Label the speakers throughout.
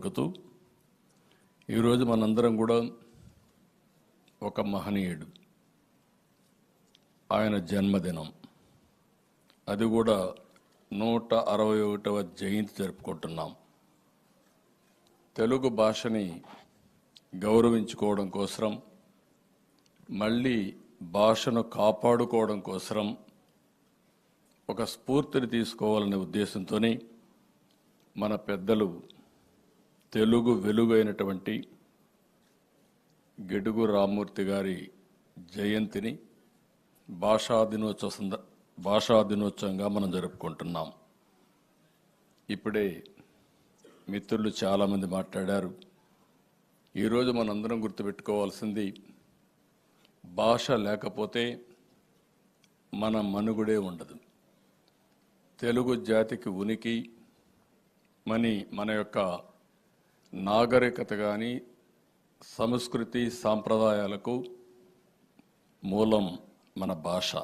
Speaker 1: పలుకుతూ ఈరోజు మనందరం కూడా ఒక మహనీయుడు. ఆయన జన్మదినం. అది కూడా నూట అరవై ఒకటవ జయంతి జరుపుకుంటున్నాం. తెలుగు భాషని గౌరవించుకోవడం కోసం మళ్ళీ భాషను కాపాడుకోవడం కోసం ఒక స్ఫూర్తిని తీసుకోవాలనే ఉద్దేశంతోనే మన పెద్దలు తెలుగు వెలుగైనటువంటి గిడుగు రామ్మూర్తి గారి జయంతిని భాషా దినోత్సవ సంద భాషా దినోత్సవంగా మనం జరుపుకుంటున్నాం. ఇప్పుడే మిత్రులు చాలామంది మాట్లాడారు. ఈరోజు మనందరం గుర్తుపెట్టుకోవాల్సింది భాష లేకపోతే మన మనుగుడే ఉండదు. తెలుగు జాతికి ఉనికి మని మన యొక్క నాగరికత కానీ సంస్కృతి సాంప్రదాయాలకు మూలం మన భాష.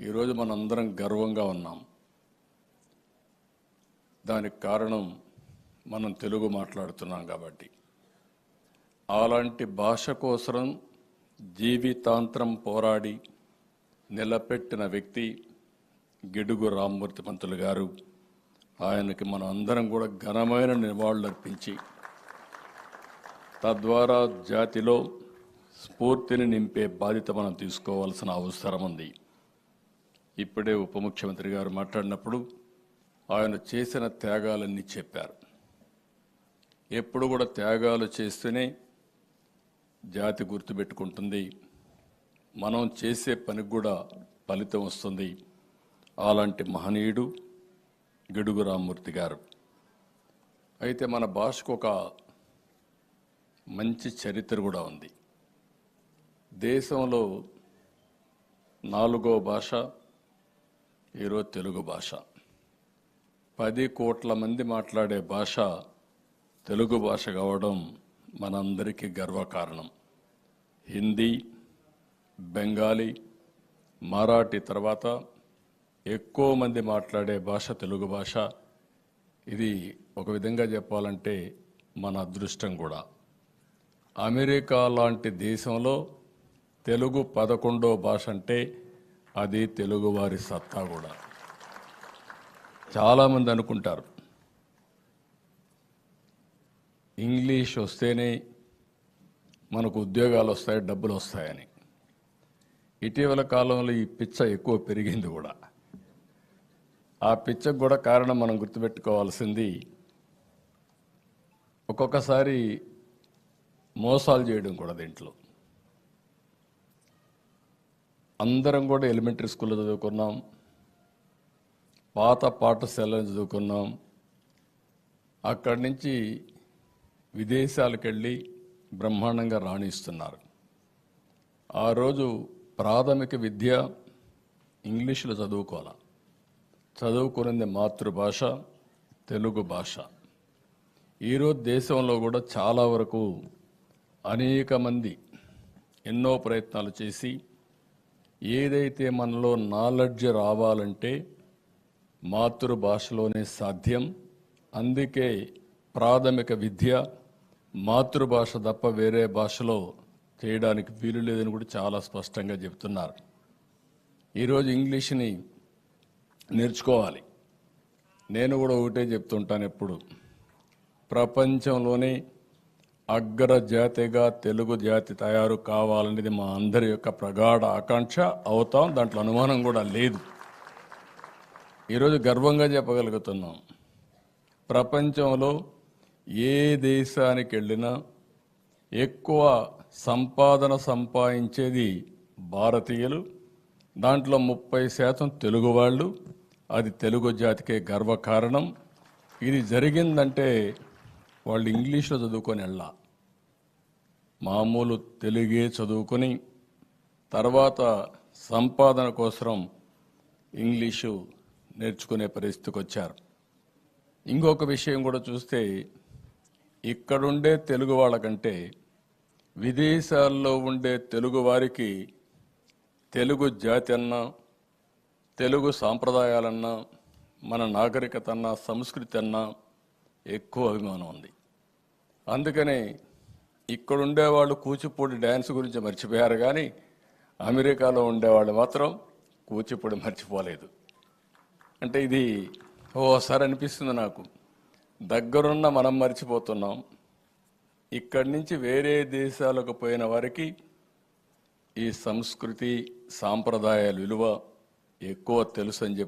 Speaker 1: ఈరోజు మనందరం గర్వంగా ఉన్నాం. దానికి కారణం మనం తెలుగు మాట్లాడుతున్నాం కాబట్టి. అలాంటి భాష కోసం జీవితాంతరం పోరాడి నిలబెట్టిన వ్యక్తి గిడుగు రామ్మూర్తి పంతులు గారు. ఆయనకి మనం అందరం కూడా ఘనమైన నివాళులర్పించి తద్వారా జాతిలో స్ఫూర్తిని నింపే బాధ్యత మనం తీసుకోవాల్సిన అవసరం ఉంది. ఇప్పుడే ఉప ముఖ్యమంత్రి గారు మాట్లాడినప్పుడు ఆయన చేసిన త్యాగాలన్నీ చెప్పారు. ఎప్పుడు కూడా త్యాగాలు చేస్తేనే జాతి గుర్తుపెట్టుకుంటుంది మనం చేసే పనికి కూడా ఫలితం వస్తుంది. అలాంటి మహనీయుడు గిడుగు రామ్మూర్తి గారు. అయితే మన భాషకు ఒక మంచి చరిత్ర కూడా ఉంది. దేశంలో నాలుగో భాష ఈరోజు తెలుగు భాష. పది కోట్ల మంది మాట్లాడే భాష తెలుగు భాష కావడం మనందరికీ గర్వకారణం. హిందీ బెంగాలీ మరాఠీ తర్వాత ఎక్కువ మంది మాట్లాడే భాష తెలుగు భాష. ఇది ఒక విధంగా చెప్పాలంటే మన అదృష్టం కూడా. అమెరికా లాంటి దేశంలో తెలుగు పదకొండో భాష అంటే అది తెలుగువారి సత్తా కూడా. చాలామంది అనుకుంటారు. ఇంగ్లీష్ వస్తేనే మనకు ఉద్యోగాలు వస్తాయి డబ్బులు వస్తాయని. ఇటీవల కాలంలో ఈ పిచ్చ ఎక్కువ పెరిగింది కూడా. ఆ పిచ్చకు కూడా కారణం మనం గుర్తుపెట్టుకోవాల్సింది ఒక్కొక్కసారి మోసాలు చేయడం కూడా దీంట్లో. అందరం కూడా ఎలిమెంటరీ స్కూల్లో చదువుకున్నాం పాత పాఠశాలలో చదువుకున్నాం అక్కడి నుంచి విదేశాలకు వెళ్ళి బ్రహ్మాండంగా రాణిస్తున్నారు. ఆ రోజు ప్రాథమిక విద్య ఇంగ్లీషులో చదువుకోవాలి? చదువుకున్నది మాతృభాష తెలుగు భాష. ఈరోజు దేశంలో కూడా చాలా వరకు అనేక మంది ఎన్నో ప్రయత్నాలు చేసి ఏదైతే మనలో నాలెడ్జ్ రావాలంటే మాతృభాషలోనే సాధ్యం. అందుకే ప్రాథమిక విద్య మాతృభాష తప్ప వేరే భాషలో చేయడానికి వీలు లేదని కూడా చాలా స్పష్టంగా చెప్తున్నారు ఈరోజు ఇంగ్లీష్ని నేర్చుకోవాలి. నేను కూడా ఒకటే చెప్తుంటాను ఎప్పుడు. ప్రపంచంలోనే అగ్ర జాతిగా తెలుగు జాతి తయారు కావాలనేది మా అందరి యొక్క ప్రగాఢ ఆకాంక్ష అవుతాం దాంట్లో అనుమానం కూడా లేదు. ఈరోజు గర్వంగా చెప్పగలుగుతున్నాం. ప్రపంచంలో ఏ దేశానికి వెళ్ళినా ఎక్కువ సంపాదన సంపాదించేది భారతీయులు దాంట్లో ముప్పై శాతం తెలుగు వాళ్ళు అది తెలుగు జాతికే గర్వకారణం. ఇది జరిగిందంటే వాళ్ళు ఇంగ్లీష్లో చదువుకొని వెళ్ళా. మామూలు తెలుగే చదువుకొని తర్వాత సంపాదన కోసం ఇంగ్లీషు నేర్చుకునే పరిస్థితికి వచ్చారు. ఇంకొక విషయం కూడా చూస్తే ఇక్కడుండే తెలుగు వాళ్ళకంటే విదేశాల్లో ఉండే తెలుగు వారికి తెలుగు జాతి అన్నా తెలుగు సాంప్రదాయాలన్నా మన నాగరికత అన్నా సంస్కృతి అన్నా ఎక్కువ అభిమానం ఉంది. అందుకని ఇక్కడ ఉండేవాళ్ళు కూచిపూడి డ్యాన్స్ గురించి మర్చిపోయారు కానీ అమెరికాలో ఉండేవాళ్ళు మాత్రం కూచిపూడి మర్చిపోలేదు. అంటే ఇది ఓసారి అనిపిస్తుంది నాకు. దగ్గరున్న మనం మర్చిపోతున్నాం. ఇక్కడి నుంచి వేరే దేశాలకు పోయిన వారికి ఈ సంస్కృతి సాంప్రదాయాల విలువ ఎక్కువ తెలుసు అని చెప్పి